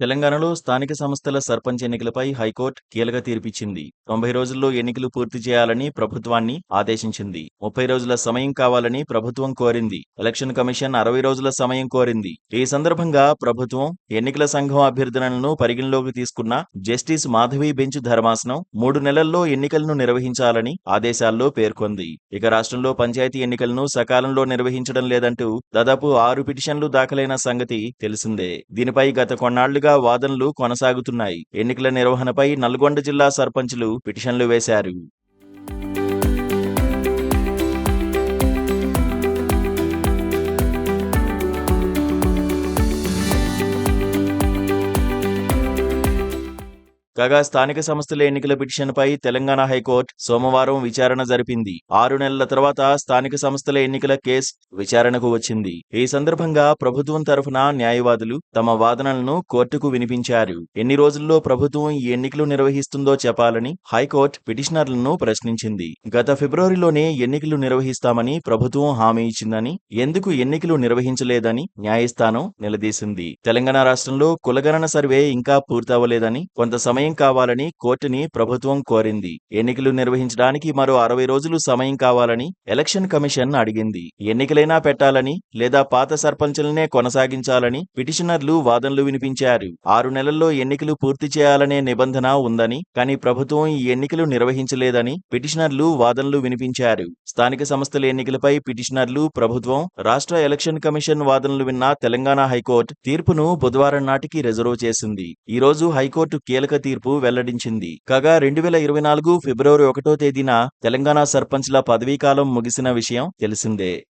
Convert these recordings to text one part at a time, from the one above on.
తెలంగాణలో స్థానిక సంస్థల సర్పంచ్ ఎన్నికలపై హైకోర్టు కీలక తీర్పిచ్చింది. తొంభై రోజుల్లో ఎన్నికలు పూర్తి చేయాలని ప్రభుత్వాన్ని ఆదేశించింది. ముప్పై రోజుల సమయం కావాలని ప్రభుత్వం కోరింది. ఎలక్షన్ కమిషన్ అరవై రోజుల సమయం కోరింది. ఈ సందర్భంగా ప్రభుత్వం ఎన్నికల సంఘం అభ్యర్థనలను పరిగణలోకి తీసుకున్న జస్టిస్ మాధవి బెంచ్ ధర్మాసనం మూడు నెలల్లో ఎన్నికలను నిర్వహించాలని ఆదేశాల్లో పేర్కొంది. ఇక రాష్ట్రంలో పంచాయతీ ఎన్నికలను సకాలంలో నిర్వహించడం లేదంటూ దాదాపు ఆరు పిటిషన్లు దాఖలైన సంగతి తెలిసిందే. దీనిపై గత కొన్నాళ్ళుగా వాదనలు కొనసాగుతున్నాయి. ఎన్నికల నిర్వహణపై నల్గొండ జిల్లా సర్పంచులు పిటిషన్లు వేశారు. కాగా స్థానిక సంస్థల ఎన్నికల పిటిషన్పై తెలంగాణ హైకోర్టు సోమవారం విచారణ జరిపింది. ఆరు నెలల తర్వాత స్థానిక సంస్థల ఎన్నికల కేసు విచారణకు వచ్చింది. ఈ సందర్భంగా ప్రభుత్వం తరఫున న్యాయవాదులు తమ వాదనలను కోర్టుకు వినిపించారు. ఎన్ని రోజుల్లో ప్రభుత్వం ఈ ఎన్నికలు నిర్వహిస్తుందో చెప్పాలని హైకోర్టు పిటిషనర్లను ప్రశ్నించింది. గత ఫిబ్రవరిలోనే ఎన్నికలు నిర్వహిస్తామని ప్రభుత్వం హామీ ఇచ్చిందని ఎందుకు ఎన్నికలు నిర్వహించలేదని న్యాయస్థానం నిలదీసింది. తెలంగాణ రాష్ట్రంలో కులగణన సర్వే ఇంకా పూర్తవలేదని కొంత సమయం కావాలని కోర్టుని ప్రభుత్వం కోరింది. ఎన్నికలు నిర్వహించడానికి మరో అరవై రోజులు సమయం కావాలని ఎలక్షన్ కమిషన్ అడిగింది. ఎన్నికలైనా పెట్టాలని లేదా పాత సర్పంచులనే కొనసాగించాలని పిటిషనర్లు వాదనలు వినిపించారు. ఆరు నెలల్లో ఎన్నికలు పూర్తి చేయాలనే నిబంధన ఉందని కానీ ప్రభుత్వం ఈ ఎన్నికలు నిర్వహించలేదని పిటిషనర్లు వాదనలు వినిపించారు. స్థానిక సంస్థల ఎన్నికలపై పిటిషనర్లు ప్రభుత్వం రాష్ట్ర ఎలక్షన్ కమిషన్ వాదనలు విన్న తెలంగాణ హైకోర్టు తీర్పును బుధవారం నాటికి రిజర్వ్ చేసింది. ఈ రోజు హైకోర్టు కీలక తీర్పు వెల్లడించింది. కాగా రెండు వేల ఇరవై నాలుగు ఫిబ్రవరి ఒకటో తేదీన తెలంగాణ సర్పంచ్ల పదవీకాలం ముగిసిన విషయం తెలిసిందే.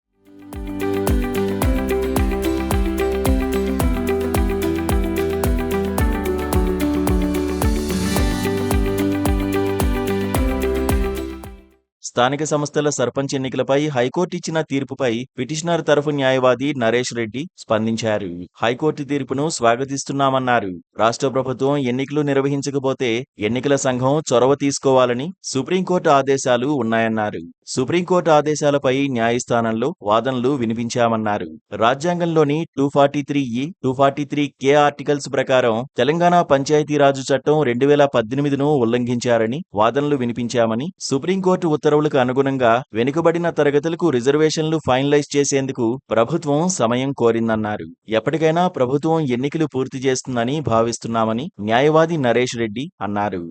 స్థానిక సంస్థల సర్పంచ్ ఎన్నికలపై హైకోర్టు ఇచ్చిన తీర్పుపై పిటిషనర్ తరఫు న్యాయవాది నరేష్ రెడ్డి స్పందించారు. హైకోర్టు తీర్పును స్వాగతిస్తున్నామన్నారు. రాష్ట్ర ప్రభుత్వం ఎన్నికలు నిర్వహించకపోతే ఎన్నికల సంఘం చొరవ తీసుకోవాలని సుప్రీంకోర్టు ఆదేశాలు ఉన్నాయన్నారు. సుప్రీంకోర్టు ఆదేశాలపై న్యాయస్థానంలో వాదనలు వినిపించామన్నారు. రాజ్యాంగంలోని two forty three E two forty three K articles ప్రకారం తెలంగాణ పంచాయతీరాజు చట్టం రెండు వేల పద్దెనిమిదిను ఉల్లంఘించారని వాదనలు వినిపించామని సుప్రీంకోర్టు ఉత్తర్వులకు అనుగుణంగా వెనుకబడిన తరగతులకు రిజర్వేషన్లు ఫైనలైజ్ చేసేందుకు ప్రభుత్వం సమయం కోరిందన్నారు. ఎప్పటికైనా ప్రభుత్వం ఎన్నికలు పూర్తి చేస్తుందని భావిస్తున్నామని న్యాయవాది నరేష్ రెడ్డి అన్నారు.